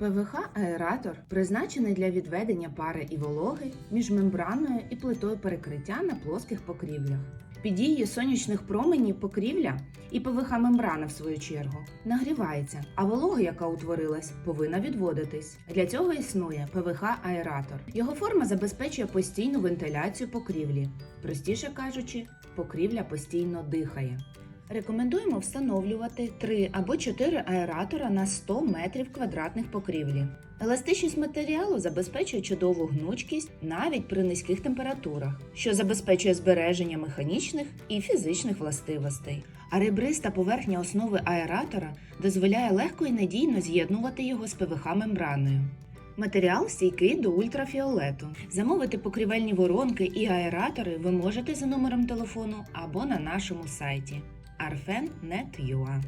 ПВХ-аератор призначений для відведення пари і вологи між мембраною і плитою перекриття на плоских покрівлях. Під дією сонячних променів покрівля і ПВХ-мембрана, в свою чергу, нагрівається, а волога, яка утворилась, повинна відводитись. Для цього існує ПВХ-аератор. Його форма забезпечує постійну вентиляцію покрівлі. Простіше кажучи, покрівля постійно дихає. Рекомендуємо встановлювати 3 або 4 аератора на 100 метрів квадратних покрівлі. Еластичність матеріалу забезпечує чудову гнучкість навіть при низьких температурах, що забезпечує збереження механічних і фізичних властивостей. А ребриста поверхня основи аератора дозволяє легко і надійно з'єднувати його з ПВХ-мембраною. Матеріал стійкий до ультрафіолету. Замовити покрівельні воронки і аератори ви можете за номером телефону або на нашому сайті arfen.net.ua